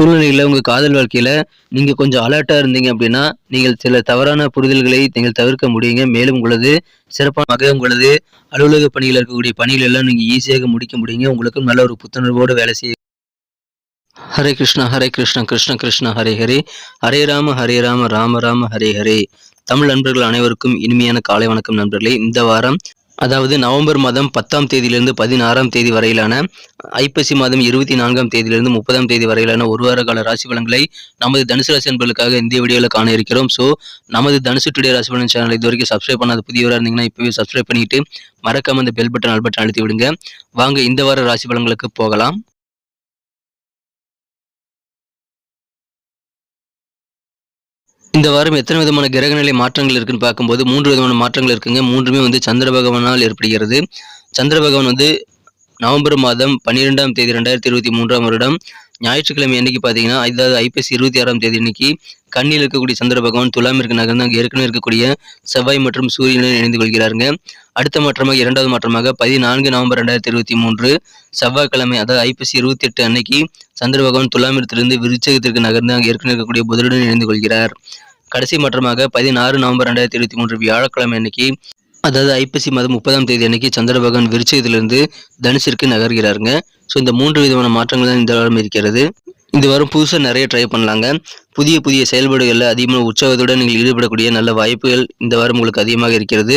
சூழ்நிலையில் உங்கள் காதல் வாழ்க்கையில் நீங்கள் கொஞ்சம் அலர்ட்டாக இருந்தீங்க அப்படின்னா நீங்கள் சில தவறான புரிதல்களை நீங்கள் தவிர்க்க முடியுங்க. மேலும் உங்களது சிறப்பாக உங்களது அலுவலக பணியில் இருக்கக்கூடிய பணிகள் எல்லாம் நீங்கள் ஈஸியாக முடிக்க முடியுங்க. உங்களுக்கும் நல்ல ஒரு புத்துணர்வோடு வேலை செய்ய ஹரே கிருஷ்ணா ஹரே கிருஷ்ணா கிருஷ்ண கிருஷ்ணா ஹரே ஹரே. ஹரே ராம ஹரே ராம ராம ராம ஹரே ஹரே. தமிழ் நண்பர்கள் அனைவருக்கும் இனிமையான காலை வணக்கம் நண்பர்களே. இந்த வாரம் அதாவது நவம்பர் மாதம் பத்தாம் தேதியிலிருந்து பதினாறாம் தேதி வரையிலான ஐப்பசி மாதம் இருபத்தி நான்காம் தேதியிலிருந்து முப்பதாம் தேதி வரையிலான ஒரு வார கால ராசி பலன்களை நமது தனுசு ராசி என்பதற்காக இந்த வீடியோவில் காண இருக்கிறோம். ஸோ நமது தனுசு டுடே ராசி பலன் சேனல் இது வரைக்கும் சப்ஸ்கிரைப் பண்ணாத புதியவராக இருந்தீங்கன்னா இப்போவே சப்ஸ்கிரைப் பண்ணிட்டு மறக்காம அந்த பெல் பட்டன் அல் பட்டன் அழுத்தி விடுங்க. வாங்க இந்த வார ராசி பலன்களுக்கு போகலாம். இந்த வாரம் எத்தனை விதமான கிரகநிலை மாற்றங்கள் இருக்குன்னு பார்க்கும்போது மூன்று விதமான மாற்றங்கள் இருக்குங்க. மூன்றுமே வந்து சந்திர பகவானால் ஏற்படுகிறது. சந்திர பகவான் வந்து நவம்பர் மாதம் பன்னிரெண்டாம் தேதி ரெண்டாயிரத்தி இருபத்தி மூன்றாம் வருடம். ஞாயிற்றுக்கிழமை அன்னைக்கு பார்த்தீங்கன்னா அதாவது ஐப்பசி இருபத்தி ஆறாம் தேதி அன்னைக்கு கண்ணில் இருக்கக்கூடிய சந்திர பகவான் துலாமிற்கு நகர்ந்து அங்கே ஏற்கனவே இருக்கக்கூடிய செவ்வாய் மற்றும் சூரியனுடன் இணைந்து கொள்கிறாருங்க. அடுத்த மாற்றமாக இரண்டாவது மாற்றமாக பதினான்கு நவம்பர் ரெண்டாயிரத்தி இருபத்தி மூன்று செவ்வாய்க்கிழமை அதாவது ஐப்பசி இருபத்தி எட்டு அன்னைக்கு சந்திர பகவான் துலாமிரத்திலிருந்து விருச்சகத்திற்கு நகர்ந்து அங்கே ஏற்கனவே இருக்கக்கூடிய புதருடன் இணைந்து கொள்கிறார். கடைசி மாற்றமாக பதினாறு நவம்பர் ரெண்டாயிரத்தி இருபத்தி மூன்று வியாழக்கிழமை அன்னைக்கு அதாவது ஐப்பசி மாதம் முப்பதாம் தேதி அன்னைக்கு சந்திர பகவான் விருச்சகத்திலிருந்து தனுசிற்கு நகர்கிறாருங்க. ஸோ இந்த மூன்று விதமான மாற்றங்கள் தான் இந்த வாரம் இருக்கிறது. இந்த வாரம் புதுசாக நிறைய ட்ரை பண்ணலாங்க. புதிய புதிய செயல்பாடுகளில் அதிகமாக உற்சாகத்துடன் நீங்கள் ஈடுபடக்கூடிய நல்ல வாய்ப்புகள் இந்த வாரம் உங்களுக்கு அதிகமாக இருக்கிறது.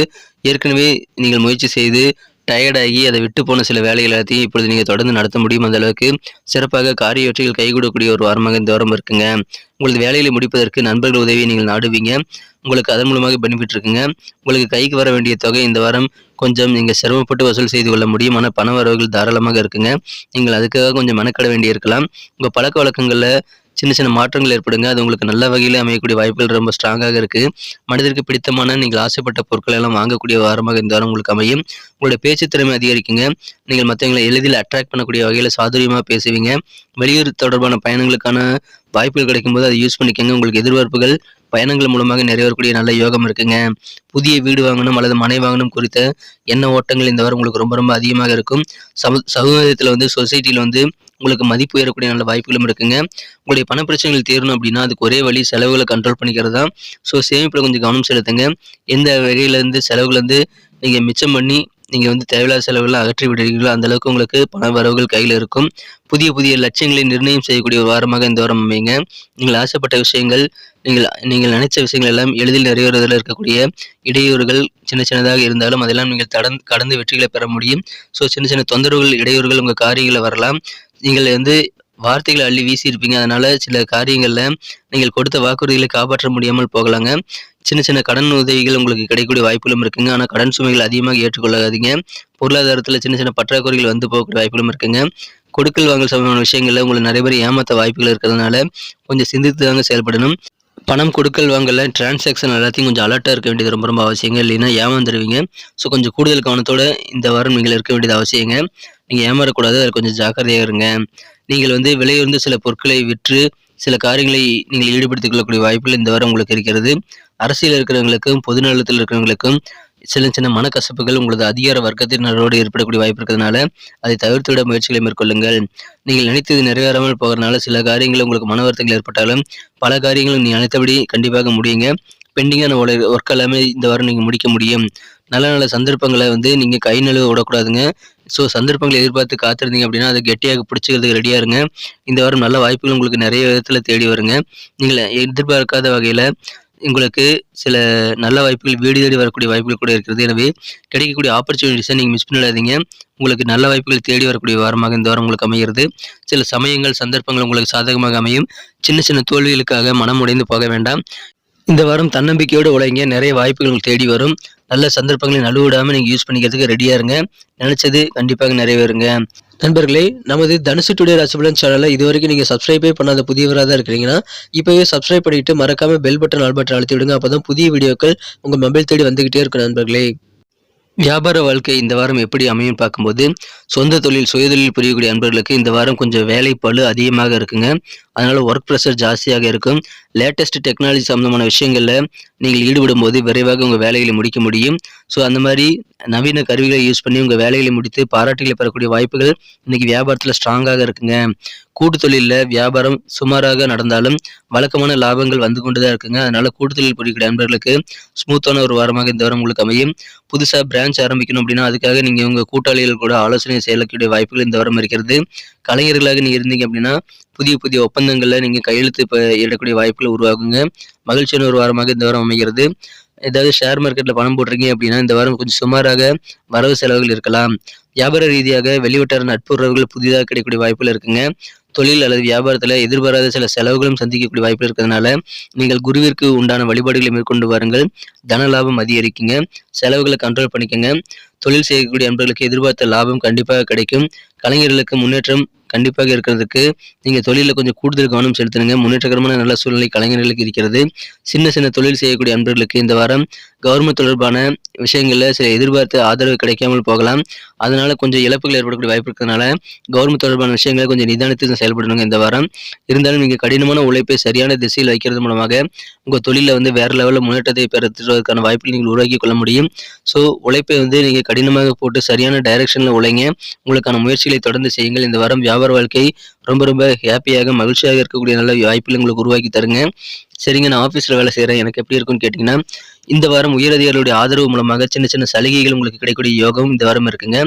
ஏற்கனவே நீங்கள் முயற்சி செய்து டயர்டாகி அதை விட்டு போன சில வேலைகள் எல்லாத்தையும் இப்பொழுது நீங்கள் தொடர்ந்து நடத்த முடியும் அந்த அளவுக்கு சிறப்பாக காரிய கைகூடக்கூடிய ஒரு வாரமாக இந்த வாரம் இருக்குங்க. உங்களது வேலைகளை முடிப்பதற்கு நண்பர்கள் உதவியை நீங்கள் நாடுவீங்க. உங்களுக்கு அதன் மூலமாக பெனிஃபிட் இருக்குங்க. உங்களுக்கு கைக்கு வர வேண்டிய தொகை இந்த வாரம் கொஞ்சம் நீங்கள் சிரமப்பட்டு வசூல் செய்து கொள்ள முடியும். ஆனால் பண வரவுகள் தாராளமாக இருக்குங்க. நீங்கள் அதுக்காக கொஞ்சம் மெனக்கட வேண்டி இருக்கலாம் உங்கள் பழக்க வழக்கங்களில் சின்ன சின்ன மாற்றங்கள் ஏற்படுங்க. அது உங்களுக்கு நல்ல வகையில் அமையக்கூடிய வாய்ப்புகள் ரொம்ப ஸ்ட்ராங்காக இருக்குது மனிதருக்கு பிடித்தமான நீங்கள் ஆசைப்பட்ட பொருட்களை எல்லாம் வாங்கக்கூடிய வாரமாக இந்த வாரம் உங்களுக்கு அமையும். உங்களோட பேச்சு திறமை அதிகரிக்குங்க. நீங்கள் மற்றவங்களை எளிதில் அட்ராக்ட் பண்ணக்கூடிய வகையில் சாதுரியமாக பேசுவீங்க. வெளியூர் தொடர்பான பயணங்களுக்கான வாய்ப்புகள் கிடைக்கும்போது அதை யூஸ் பண்ணிக்கோங்க. உங்களுக்கு எதிர்பார்ப்புகள் பயணங்கள் மூலமாக நிறைவேறக்கூடிய நல்ல யோகம் இருக்குங்க. புதிய வீடு வாங்கணும் அல்லது மனை வாங்கணும் குறித்த எண்ண ஓட்டங்கள் இந்த வாரம் உங்களுக்கு ரொம்ப ரொம்ப அதிகமாக இருக்கும். சமு சமூகத்தில் வந்து சொசைட்டியில் வந்து உங்களுக்கு மதிப்பு உயரக்கூடிய நல்ல வாய்ப்புகளும் இருக்குங்க. உங்களுடைய பண பிரச்சனைகள் தீரணும் அப்படின்னா அதுக்கு ஒரே வழி செலவுகளை கண்ட்ரோல் பண்ணிக்கிறது தான். ஸோ சேமிப்பில் கொஞ்சம் கவனம் செலுத்துங்க. எந்த வகையிலேருந்து செலவுலேருந்து நீங்கள் மிச்சம் பண்ணி நீங்கள் வந்து தேவையில்லாத செலவுகளை அகற்றி விடுறீங்களோ அந்த அளவுக்கு உங்களுக்கு பண வரவுகள் கையில் இருக்கும். புதிய புதிய லட்சியங்களை நிர்ணயம் செய்யக்கூடிய ஒரு வாரமாக இந்த வாரம் அமைங்க நீங்கள் ஆசைப்பட்ட விஷயங்கள் நீங்கள் நீங்கள் நினைச்ச விஷயங்கள் எல்லாம் எளிதில் நிறைவேறுவதில் இருக்கக்கூடிய இடையூறுகள் சின்ன சின்னதாக இருந்தாலும் அதெல்லாம் நீங்கள் தடந்து கடந்து வெற்றிகளை பெற முடியும். ஸோ சின்ன சின்ன தொந்தரவுகள் இடையூறுகள் உங்கள் காரியங்களை வரலாம். நீங்கள் வந்து வார்த்தைகளை அள்ளி வீசியிருப்பீங்க. அதனால சில காரியங்களில் நீங்கள் கொடுத்த வாக்குறுதிகளை காப்பாற்ற முடியாமல் போகலாங்க. சின்ன சின்ன கடன் உதவிகள் உங்களுக்கு கிடைக்கக்கூடிய வாய்ப்புகளும் இருக்குங்க. ஆனால் கடன் சுமைகள் அதிகமாக ஏற்றுக்கொள்ளாதீங்க. பொருளாதாரத்தில் சின்ன சின்ன பற்றாக்குறைகள் வந்து போகக்கூடிய வாய்ப்புகளும் இருக்குங்க. கொடுக்கல் வாங்கல் சம்பந்தமான விஷயங்களில் உங்களை நிறைய பேர் ஏமாத்த வாய்ப்புகள் இருக்கிறதுனால கொஞ்சம் சிந்தித்து தாங்க செயல்படணும். பணம் கொடுக்கல் வாங்கல டிரான்சாக்ஷன் எல்லாத்தையும் கொஞ்சம் அலர்ட்டாக இருக்க வேண்டியது ரொம்ப ரொம்ப அவசியங்க. இல்லைன்னா ஏமாந்துருவீங்க ஸோ கொஞ்சம் கூடுதல் கவனத்தோட இந்த வாரம் நீங்கள் இருக்க வேண்டியது அவசியங்க. நீங்கள் ஏமாறக்கூடாது. அதில் கொஞ்சம் ஜாக்கிரதையாக இருங்க. நீங்கள் வந்து விலையுயர்ந்த சில பொருட்களை விற்று சில காரியங்களை நீங்கள் ஈடுபடுத்திக் கொள்ளக்கூடிய வாய்ப்புகள் இந்த வாரம் உங்களுக்கு இருக்கிறது. அரசியல் இருக்கிறவங்களுக்கும் பொதுநலத்தில் இருக்கிறவங்களுக்கும் சின்ன சின்ன மனக்கசப்புகள் உங்களது அதிகார வர்க்கத்தினரோடு ஏற்படக்கூடிய வாய்ப்பு இருக்கிறதுனால அதை தவிர்த்து விட முயற்சிகளை மேற்கொள்ளுங்கள். நீங்கள் நினைத்தது நிறைவேறாமல் போகிறதுனால சில காரியங்கள் உங்களுக்கு மன வருத்தங்கள் ஏற்பட்டாலும் பல காரியங்களும் நீங்கள் நினைத்தபடி கண்டிப்பாக முடியுங்க. பெண்டிங்கான ஒர்க் எல்லாமே இந்த வாரம் நீங்கள் முடிக்க முடியும். நல்ல நல்ல சந்தர்ப்பங்களை வந்து நீங்கள் கை நழுவ விடக்கூடாதுங்க. ஸோ சந்தர்ப்பங்களை எதிர்பார்த்து காத்திருந்தீங்க அப்படின்னா அதை கெட்டியாக பிடிச்சிக்கிறதுக்கு ரெடியாக இருங்க. இந்த வாரம் நல்ல வாய்ப்புகள் உங்களுக்கு நிறைய விதத்தில் தேடி வருங்க. நீங்கள் எதிர்பார்க்காத வகையில் உங்களுக்கு சில நல்ல வாய்ப்புகள் வீடு தேடி வரக்கூடிய வாய்ப்புகள் கூட இருக்கிறது. எனவே கிடைக்கக்கூடிய ஆப்பர்ச்சுனிட்டிஸை நீங்கள் மிஸ் பண்ணிடாதீங்க. உங்களுக்கு நல்ல வாய்ப்புகள் தேடி வரக்கூடிய வாரமாக இந்த வாரம் உங்களுக்கு அமைகிறது. சில சமயங்கள் சந்தர்ப்பங்கள் உங்களுக்கு சாதகமாக அமையும். சின்ன சின்ன தோல்விகளுக்காக மனம் உடைந்து போக வேண்டாம். இந்த வாரம் தன்னம்பிக்கையோடு உழைங்க. நிறைய வாய்ப்புகள் உங்களுக்கு தேடி வரும். நல்ல சந்தர்ப்பங்களை நழுவிடாமல் நீங்கள் யூஸ் பண்ணிக்கிறதுக்கு ரெடியாக இருங்க. நினச்சது கண்டிப்பாக நிறைவேறுங்க. நண்பர்களே நமது தனுசு டுடே ராசிபலன் சேனலை இது வரைக்கும் நீங்கள் சப்ஸ்கிரைபே பண்ணாத புதியவராக தான் இருக்கிறீங்கன்னா இப்போவே சப்ஸ்கிரைப் பண்ணிவிட்டு மறக்காமல் பெல் பட்டன் ஆல் பட்டன் அழுத்தி விடுங்க. அப்போ தான் புதிய வீடியோக்கள் உங்கள் மொபைல் தேடி வந்துகிட்டே இருக்கும் நண்பர்களே. வியாபார வாழ்க்கை இந்த வாரம் எப்படி அமையும் பார்க்கும்போது சொந்த தொழில் சுயதொழில் புரியக்கூடிய அன்பர்களுக்கு இந்த வாரம் கொஞ்சம் வேலை பளு அதிகமாக இருக்குங்க. அதனால ஒர்க் ப்ரெஷர் ஜாஸ்தியாக இருக்கும். லேட்டஸ்ட் டெக்னாலஜி சம்மந்தமான விஷயங்களில் நீங்கள் ஈடுபடும் போது விரைவாக உங்கள் வேலைகளை முடிக்க முடியும். ஸோ அந்த மாதிரி நவீன கருவிகளை யூஸ் பண்ணி உங்கள் வேலைகளை முடித்து பாராட்டுகளை பெறக்கூடிய வாய்ப்புகள் இன்னைக்கு வியாபாரத்தில் ஸ்ட்ராங்காக இருக்குங்க. கூட்டு தொழிலில் வியாபாரம் சுமாராக நடந்தாலும் வழக்கமான லாபங்கள் வந்து கொண்டு தான் இருக்குங்க. அதனால கூட்டு தொழில் புரியக்கூடிய நண்பர்களுக்கு ஸ்மூத்தான ஒரு வாரமாக இந்த வாரம் உங்களுக்கு அமையும். புதுசாக பிரான்ச் ஆரம்பிக்கணும் அப்படின்னா அதுக்காக நீங்கள் உங்கள் கூட்டாளிகள் கூட ஆலோசனை செய்யக்கூடிய வாய்ப்புகள் இந்த வாரம் இருக்கிறது. கலைஞர்களாக நீங்கள் இருந்தீங்க அப்படின்னா புதிய புதிய ஒப்பந்தங்களில் நீங்கள் கையெழுத்து இப்போ இடக்கூடிய வாய்ப்புகள் உருவாகுங்க. மகிழ்ச்சியான ஒரு வாரமாக இந்த வாரம் அமைகிறது. ஏதாவது ஷேர் மார்க்கெட்டில் பணம் போட்டிருக்கீங்க அப்படின்னா இந்த வாரம் கொஞ்சம் சுமாராக வரவு செலவுகள் இருக்கலாம். வியாபார ரீதியாக வெளிவட்டார நட்பு உறவுகள் புதிதாக கிடைக்கக்கூடிய வாய்ப்புகள் இருக்குங்க. தொழில் அல்லது வியாபாரத்தில் எதிர்பாராத சில செலவுகளும் சந்திக்கக்கூடிய வாய்ப்பு இருக்கிறதுனால நீங்கள் குருவிற்கு உண்டான வழிபாடுகளை மேற்கொண்டு வாருங்கள். தன லாபம் அதிகரிக்குங்க. செலவுகளை கண்ட்ரோல் பண்ணிக்கோங்க. தொழில் செய்யக்கூடிய நண்பர்களுக்கு எதிர்பார்த்த லாபம் கண்டிப்பாக கிடைக்கும். கலைஞர்களுக்கு முன்னேற்றம் கண்டிப்பாக இருக்கிறதுக்கு நீங்கள் தொழிலில் கொஞ்சம் கூடுதல் கவனம் செலுத்துனுங்க. முன்னேற்றகரமான நல்ல சூழ்நிலை கலைஞர்களுக்கு இருக்கிறது. சின்ன சின்ன தொழில் செய்யக்கூடிய அன்பர்களுக்கு இந்த வாரம் கவர்மெண்ட் தொடர்பான விஷயங்களில் சில எதிர்பார்த்த ஆதரவு கிடைக்காமல் போகலாம். அதனால கொஞ்சம் இழப்புகள் ஏற்படக்கூடிய வாய்ப்பு இருக்கிறதுனால கவர்மெண்ட் தொடர்பான விஷயங்களை கொஞ்சம் நிதானித்து செயல்படணுங்க இந்த வாரம். இருந்தாலும் நீங்கள் கடினமான உழைப்பை சரியான திசையில் வைக்கிறது மூலமாக உங்கள் தொழிலில் வந்து வேறு லெவலில் முன்னேற்றத்தை பெறுவதற்கான வாய்ப்பில் நீங்கள் உருவாக்கி கொள்ள முடியும். ஸோ உழைப்பை வந்து நீங்கள் கடினமாக போட்டு சரியான டைரக்ஷனில் உழைங்க. உங்களுக்கான முயற்சிகளை தொடர்ந்து செய்யுங்கள். இந்த வாரம் வியாபார வாழ்க்கை ரொம்ப ரொம்ப ஹாப்பியாக மகிழ்ச்சியாக இருக்கக்கூடிய நல்ல வாய்ப்புகள் உங்களுக்கு உருவாக்கி தருங்க. சரிங்க நான் ஆஃபீஸில் வேலை செய்கிறேன் எனக்கு எப்படி இருக்குன்னு கேட்டிங்கன்னா இந்த வாரம் உயரதிகாரிகளுடைய ஆதரவு மூலமாக சின்ன சின்ன சலுகைகள் உங்களுக்கு கிடைக்கக்கூடிய யோகம் இந்த வாரம் இருக்குங்க.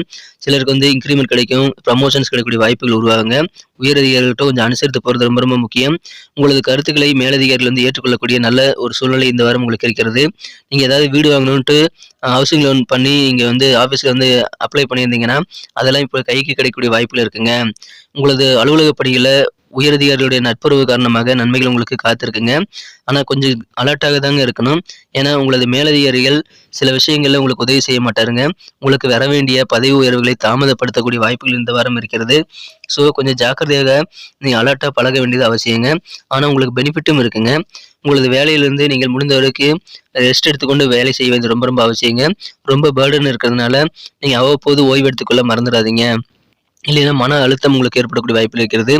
சிலருக்கு வந்து இன்க்ரிமெண்ட் கிடைக்கும் ப்ரமோஷன்ஸ் கிடைக்கக்கூடிய வாய்ப்புகள் உருவாகுங்க. உயரதிகாரிகள்கிட்ட கொஞ்சம் அனுசரித்து போகிறது ரொம்ப ரொம்ப முக்கியம். உங்களது கருத்துக்களை மேலதிகாரிகள் வந்து ஏற்றுக்கொள்ளக்கூடிய நல்ல ஒரு சூழ்நிலை இந்த வாரம் உங்களுக்கு இருக்கிறது. நீங்கள் ஏதாவது வீடு வாங்கணுன்ட்டு ஹவுசிங் லோன் பண்ணி இங்கே வந்து ஆஃபீஸில் வந்து அப்ளை பண்ணியிருந்தீங்கன்னா அதெல்லாம் இப்போ கைக்கு கிடைக்கக்கூடிய வாய்ப்புகள் இருக்குங்க. உங்களது அலுவலக பணியில் உயரதிகாரிகளுடைய நட்புறவு காரணமாக நன்மைகள் உங்களுக்கு காத்திருக்குங்க. ஆனால் கொஞ்சம் அலர்ட்டாக தாங்க இருக்கணும். ஏன்னா உங்களது மேலதிகாரிகள் சில விஷயங்களில் உங்களுக்கு உதவி செய்ய மாட்டாருங்க. உங்களுக்கு வர வேண்டிய பதவி உயர்வுகளை தாமதப்படுத்தக்கூடிய வாய்ப்புகள் இந்த வாரம் இருக்கிறது. ஸோ கொஞ்சம் ஜாக்கிரதையாக நீங்கள் அலர்ட்டாக பழக வேண்டியது அவசியங்க. ஆனால் உங்களுக்கு பெனிஃபிட்டும் இருக்குங்க. உங்களது வேலையிலிருந்து நீங்கள் முடிந்த அளவுக்கு ரெஸ்ட் எடுத்துக்கொண்டு வேலை செய்வது ரொம்ப ரொம்ப அவசியங்க. ரொம்ப பேர்டன் இருக்கிறதுனால நீங்கள் அவ்வப்போது ஓய்வு எடுத்துக்கொள்ள மறந்துடாதீங்க. இல்லைன்னா மன அழுத்தம் உங்களுக்கு ஏற்படக்கூடிய வாய்ப்பு இருக்கிறது.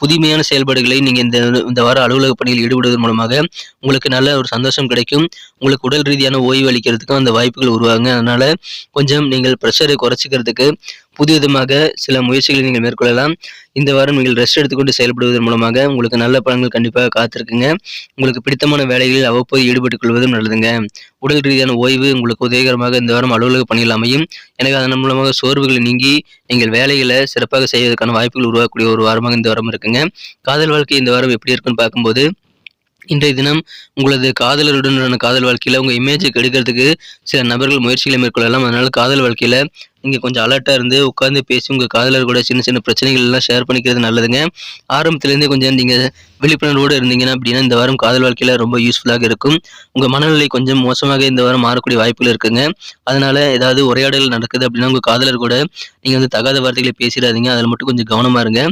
புதுமையான செயல்பாடுகளை நீங்கள் இந்த இந்த வார அலுவலக பணியில் ஈடுபடுவதன் மூலமாக உங்களுக்கு நல்ல ஒரு சந்தோஷம் கிடைக்கும். உங்களுக்கு உடல் ரீதியான ஓய்வு அளிக்கிறதுக்கும் அந்த வாய்ப்புகள் உருவாங்க அதனால் கொஞ்சம் நீங்கள் ப்ரெஷரை குறைச்சிக்கிறதுக்கு புதுவிதமாக சில முயற்சிகளை நீங்கள் மேற்கொள்ளலாம். இந்த வாரம் நீங்கள் ரெஸ்ட் எடுத்துக்கொண்டு செயல்படுவதன் மூலமாக உங்களுக்கு நல்ல பலன்கள் கண்டிப்பாக காத்திருக்குங்க. உங்களுக்கு பிடித்தமான வேலைகளில் அவ்வப்போது ஈடுபட்டுக் கொள்வதும் நல்லதுங்க. உடல் ரீதியான ஓய்வு உங்களுக்கு உதவிகரமாக இந்த வாரம் அலுவலக பணியில் அமையும். எனக்கு அதன் மூலமாக சோர்வுகளை நீங்கி நீங்கள் வேலைகளை சிறப்பாக செய்வதற்கான வாய்ப்புகள் உருவாக்கக்கூடிய ஒரு வாரமாக இந்த வாரம் இருக்குங்க. காதல் வாழ்க்கை இந்த வாரம் எப்படி இருக்குன்னு பார்க்கும்போது இன்றைய தினம் உங்களது காதலருடனான காதல் வாழ்க்கையில் உங்கள் இமேஜை கெடுக்கிறதுக்கு சில நபர்கள் முயற்சிகளை மேற்கொள்ளலாம். அதனால் காதல் வாழ்க்கையில் நீங்கள் கொஞ்சம் அலர்ட்டாக இருந்து உட்காந்து பேசி உங்கள் காதலர் கூட சின்ன சின்ன பிரச்சனைகள் எல்லாம் ஷேர் பண்ணிக்கிறது நல்லதுங்க. ஆரம்பத்துலேருந்தே கொஞ்சம் நீங்கள் விழிப்புணர்வோடு இருந்தீங்கன்னா அப்படின்னா இந்த வாரம் காதல் வாழ்க்கையில் ரொம்ப யூஸ்ஃபுல்லாக இருக்கும். உங்கள் மனநிலை கொஞ்சம் மோசமாக இந்த வாரம் மாறக்கூடிய வாய்ப்புகள் இருக்குங்க. அதனால் ஏதாவது உரையாடல் நடக்குது அப்படின்னா உங்கள் காதலர் கூட நீங்கள் வந்து தகாத வார்த்தைகளை பேசிடாதீங்க. அதில் மட்டும் கொஞ்சம் கவனமாக இருங்க.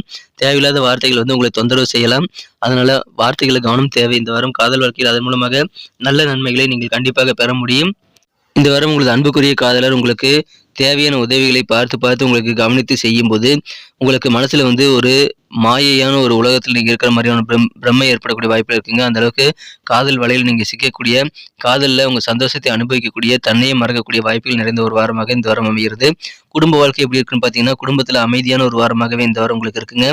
தேவையில்லாத வார்த்தைகள் வந்து உங்களை தொந்தரவு செய்யலாம். அதனால் வார்த்தைகளை கவனம் தேவை. இந்த வாரம் காதல் வாழ்க்கையில் அதன் மூலமாக நல்ல நன்மைகளை நீங்கள் கண்டிப்பாக பெற முடியும். இந்த வாரம் உங்களது அன்புக்குரிய காதலர் உங்களுக்கு தேவையான உதவிகளை பார்த்து பார்த்து உங்களுக்கு கவனித்து செய்யும்போது உங்களுக்கு மனசில் வந்து ஒரு மாயையான ஒரு உலகத்தில் நீங்கள் இருக்கிற மாதிரியான பிரம் பிரம்மை ஏற்படக்கூடிய வாய்ப்பு இருக்குங்க. அந்த அளவுக்கு காதல் வலையில் நீங்கள் சிக்கக்கூடிய காதலில் உங்கள் சந்தோஷத்தை அனுபவிக்கக்கூடிய தன்னையே மறக்கக்கூடிய வாய்ப்புகள் நிறைந்த ஒரு வாரமாக இந்த வாரம் அமைகிறது. குடும்ப வாழ்க்கை எப்படி இருக்குன்னு பார்த்தீங்கன்னா குடும்பத்தில் அமைதியான ஒரு வாரமாகவே இந்த வாரம் உங்களுக்கு இருக்குங்க.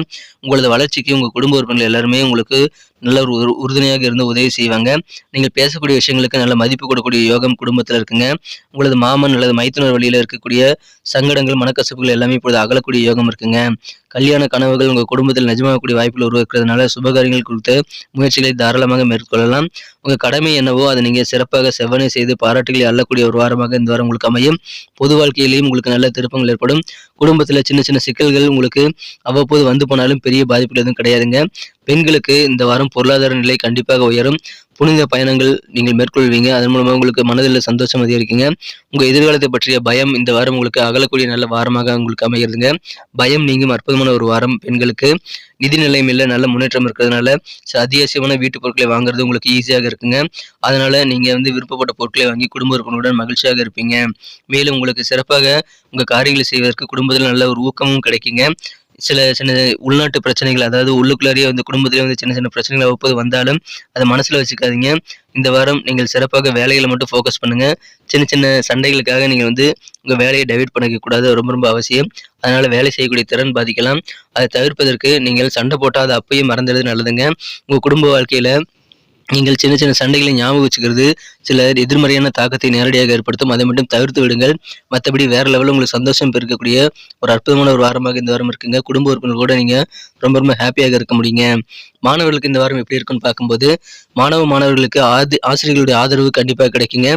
உங்களது வளர்ச்சிக்கு உங்கள் குடும்ப உறுப்பினர்கள் எல்லாருமே உங்களுக்கு நல்ல ஒரு உறுதுணையாக இருந்து உதவி செய்வாங்க. நீங்கள் பேசக்கூடிய விஷயங்களுக்கு நல்ல மதிப்பு கொடுக்கக்கூடிய யோகம் குடும்பத்தில் இருக்குங்க. உங்களது மாமன் அல்லது மைத்துனர் வழியில் இருக்கக்கூடிய சங்கடங்கள் மனக்கசப்புகள் எல்லாமே இப்பொழுது அகலக்கூடிய யோகம் இருக்குங்க. கல்யாண கனவுகள் உங்கள் குடும்ப குடும்பத்தில் நிஜமாகக்கூடிய வாய்ப்புகள் உருவாக்குறதுனால சுபகாரியங்கள் குறித்த முயற்சிகளை தாராளமாக மேற்கொள்ளலாம். உங்கள் கடமை என்னவோ அதை நீங்கள் சிறப்பாக செவ்வனை செய்து பாராட்டுகளை அள்ளக்கூடிய ஒரு வாரமாக இந்த வாரம் உங்களுக்கு அமையும். பொது வாழ்க்கையிலையும் உங்களுக்கு நல்ல திருப்பங்கள் ஏற்படும். குடும்பத்தில் சின்ன சின்ன சிக்கல்கள் உங்களுக்கு அவ்வப்போது வந்து போனாலும் பெரிய பாதிப்புகள் எதுவும் கிடையாதுங்க. பெண்களுக்கு இந்த வாரம் பொருளாதார நிலை கண்டிப்பாக உயரும். புனித பயணங்கள் நீங்கள் மேற்கொள்வீங்க. அதன் மூலமாக உங்களுக்கு மனதில் சந்தோஷம் அதிகரிக்குங்க. உங்கள் எதிர்காலத்தை பற்றிய பயம் இந்த வாரம் உங்களுக்கு அகலக்கூடிய நல்ல வாரமாக உங்களுக்கு அமைகிறதுங்க. பயம் நீங்கும் அற்புதமான ஒரு வாரம் பெண்களுக்கு. நிதி நிலைமையில் நல்ல முன்னேற்றம் இருக்கிறதுனால ச- அத்தியாவசியமான வீட்டுப் பொருட்களை வாங்குறது உங்களுக்கு ஈஸியாக இருக்குங்க. அதனால நீங்கள் வந்து விருப்பப்பட்ட பொருட்களை வாங்கி குடும்ப உறுப்பினருடன் மகிழ்ச்சியாக இருப்பீங்க. மேலும் உங்களுக்கு சிறப்பாக உங்கள் காரியங்களை செய்வதற்கு குடும்பத்தில் நல்ல ஒரு ஊக்கமும் கிடைக்குங்க. சில சின்ன உள்நாட்டு பிரச்சனைகள் அதாவது உள்ளுக்குள்ளாரியே வந்து குடும்பத்திலே வந்து சின்ன சின்ன பிரச்சனைகள் அவ்வப்போது வந்தாலும் அதை மனசில் வச்சுக்காதீங்க. இந்த வாரம் நீங்கள் சிறப்பாக வேலைகளை மட்டும் ஃபோக்கஸ் பண்ணுங்கள் சின்ன சின்ன சண்டைகளுக்காக நீங்கள் வந்து உங்கள் வேலையை டைவர்ட் பண்ணிக்க கூடாது ரொம்ப ரொம்ப அவசியம். அதனால் வேலை செய்யக்கூடிய திறன் பாதிக்கலாம். அதை தவிர்ப்பதற்கு நீங்கள் சண்டை போட்டால் அதை அப்பயே மறந்துடுறது நல்லதுங்க. உங்கள் குடும்ப வாழ்க்கையில் நீங்கள் சின்ன சின்ன சண்டைகளை ஞாபகம் வச்சுக்கிறது சில எதிர்மறையான தாக்கத்தை நேரடியாக ஏற்படுத்தும். அதை மட்டும் தவிர்த்து விடுங்கள். மற்றபடி வேற லெவலில் உங்களுக்கு சந்தோஷம் பெருக்கக்கூடிய ஒரு அற்புதமான ஒரு வாரமாக இந்த வாரம் இருக்குங்க. குடும்ப உறுப்பினர் கூட நீங்கள் ரொம்ப ரொம்ப ஹாப்பியாக இருக்க முடியுங்க. மாணவர்களுக்கு இந்த வாரம் எப்படி இருக்குன்னு பார்க்கும்போது மாணவ மாணவர்களுக்கு ஆதி ஆசிரியர்களுடைய ஆதரவு கண்டிப்பாக கிடைக்குங்க.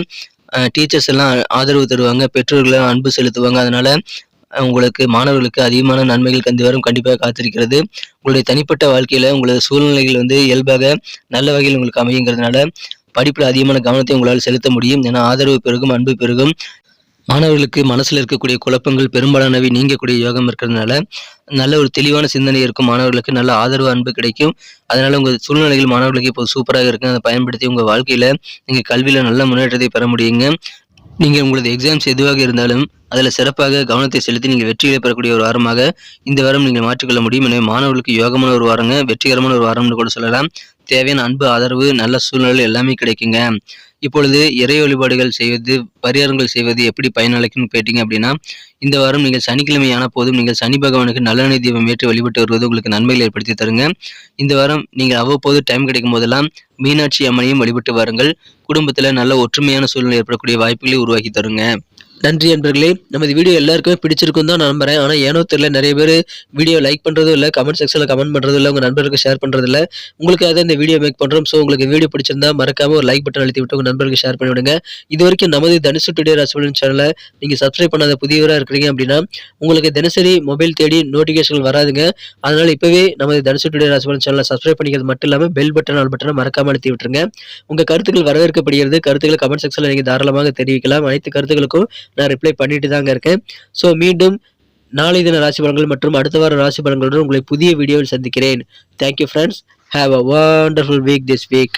டீச்சர்ஸ் எல்லாம் ஆதரவு தருவாங்க. பெற்றோர்கள் அன்பு செலுத்துவாங்க. அதனால உங்களுக்கு மாணவர்களுக்கு அதிகமான நன்மைகள் கந்து வரும் கண்டிப்பாக காத்திருக்கிறது. உங்களுடைய தனிப்பட்ட வாழ்க்கையில் உங்களது சூழ்நிலைகள் வந்து இயல்பாக நல்ல வகையில் உங்களுக்கு அமையுங்கிறதுனால படிப்பில் அதிகமான கவனத்தை உங்களால் செலுத்த முடியும். ஏன்னா ஆதரவு பெருகும் அன்பு பெருகும். மாணவர்களுக்கு மனசில் இருக்கக்கூடிய குழப்பங்கள் பெரும்பாலானவை நீங்கக்கூடிய யோகம் இருக்கிறதுனால நல்ல ஒரு தெளிவான சிந்தனை இருக்கும். மாணவர்களுக்கு நல்ல ஆதரவு அன்பு கிடைக்கும். அதனால உங்கள் சூழ்நிலைகள் மாணவர்களுக்கு இப்போ சூப்பராக இருக்கும் அதை பயன்படுத்தி உங்கள் வாழ்க்கையில் நீங்கள் கல்வியில் நல்ல முன்னேற்றத்தை பெற முடியுங்க. நீங்கள் உங்களது எக்ஸாம்ஸ் எதுவாக இருந்தாலும் அதில் சிறப்பாக கவனத்தை செலுத்தி நீங்கள் வெற்றிகளை பெறக்கூடிய ஒரு வாரமாக இந்த வாரம் நீங்கள் மாற்றிக்கொள்ள முடியும். எனவே மாணவர்களுக்கு யோகமான ஒரு வாரங்க வெற்றிகரமான ஒரு வாரம்னு கூட சொல்லலாம். தேவையான அன்பு ஆதரவு நல்ல சூழ்நிலை எல்லாமே கிடைக்குங்க. இப்பொழுது இறை வழிபாடுகள் செய்வது பரிகாரங்கள் செய்வது எப்படி பயனளிக்கும்னு கேட்டிங்க அப்படின்னா இந்த வாரம் நீங்கள் சனிக்கிழமையான போதும் நீங்கள் சனி பகவானுக்கு நல்லெண்ணெய் தீபம் ஏற்றி வழிபட்டு வருவது உங்களுக்கு நன்மைகளை ஏற்படுத்தி தருங்க. இந்த வாரம் நீங்கள் அவ்வப்போது டைம் கிடைக்கும் போதெல்லாம் மீனாட்சி அம்மனையும் வழிபட்டு வாருங்கள். குடும்பத்தில் நல்ல ஒற்றுமையான சூழ்நிலை ஏற்படக்கூடிய வாய்ப்புகளை உருவாக்கி தருங்க. நன்றி நண்பர்களே நமது வீடியோ எல்லாருக்குமே பிடிச்சிருக்கும் தான் நான் நம்புறேன். ஆனால் ஏனோ தெரியல நிறைய பேர் வீடியோ லைக் பண்ணுறதும் இல்லை கமெண்ட் செக்ஷனில் கமெண்ட் பண்ணுறதும் இல்லை உங்கள் நண்பர்களுக்கு ஷேர் பண்ணுறது இல்லை. உங்களுக்காக இந்த வீடியோ மேக் பண்ணுறோம் ஸோ உங்களுக்கு வீடியோ பிடிச்சிருந்தா மறக்காம ஒரு லைக் பட்டன் அழுத்தி விட்டு உங்கள் நண்பர்களுக்கு ஷேர் பண்ணி விடுங்க இது வரைக்கும் நமது தனுசு டுடே ராசிபலன் சேனலை நீங்கள் சப்ஸ்கிரைப் பண்ணாத புதியவராக இருக்கிறீங்க அப்படின்னா உங்களுக்கு தினசரி மொபைல் தேடி நோட்டிஃபிகேஷன் வராதுங்க. அதனால் இப்போவே நமது தனுசு டுடே ராசிபலன் சேனலை சப்ஸ்கிரைப் பண்ணிக்கிறது மட்டும் இல்லாமல் பெல் பட்டன் ஆல் பட்டனை மறக்காமல் அழுத்தி விட்டுருங்க. உங்கள் கருத்துக்கள் வரவேற்கப்படுகிறது. கருத்துக்களை கமெண்ட் செக்ஷனில் நீங்கள் தாராளமாக தெரிவிக்கலாம். அனைத்து கருத்துக்களுக்கும் நான் ரிப்ளை பண்ணிட்டு தாங்க இருக்கேன். ஸோ மீண்டும் நாளை தின ராசி பலன்கள் மற்றும் அடுத்த வார ராசி பலன்களுடன் உங்களை புதிய வீடியோவில் சந்திக்கிறேன். Thank you friends have a wonderful week this week